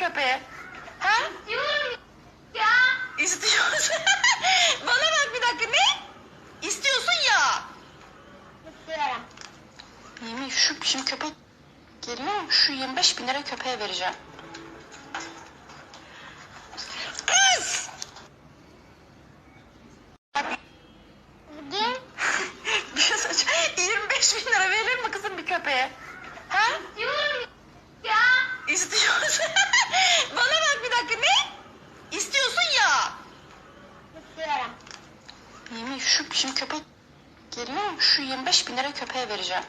köpeğe? Ha? Diyorum ya. İstiyorsun. Bana bak bir dakika ne? İstiyorsun ya. İstiyorum. Yemin şu şimdi köpek geliyor şu 25 bin lira köpeğe vereceğim. Kız! Bugün bir şey söyleyeceğim. 25 bin lira verir mi kızım bir köpeğe? Ha? İstiyorsun. Bana bak bir dakika ne? İstiyorsun ya. İstiyorum. Yemin şu şimdi köpek geliyor şu 25 bin lira köpeğe vereceğim.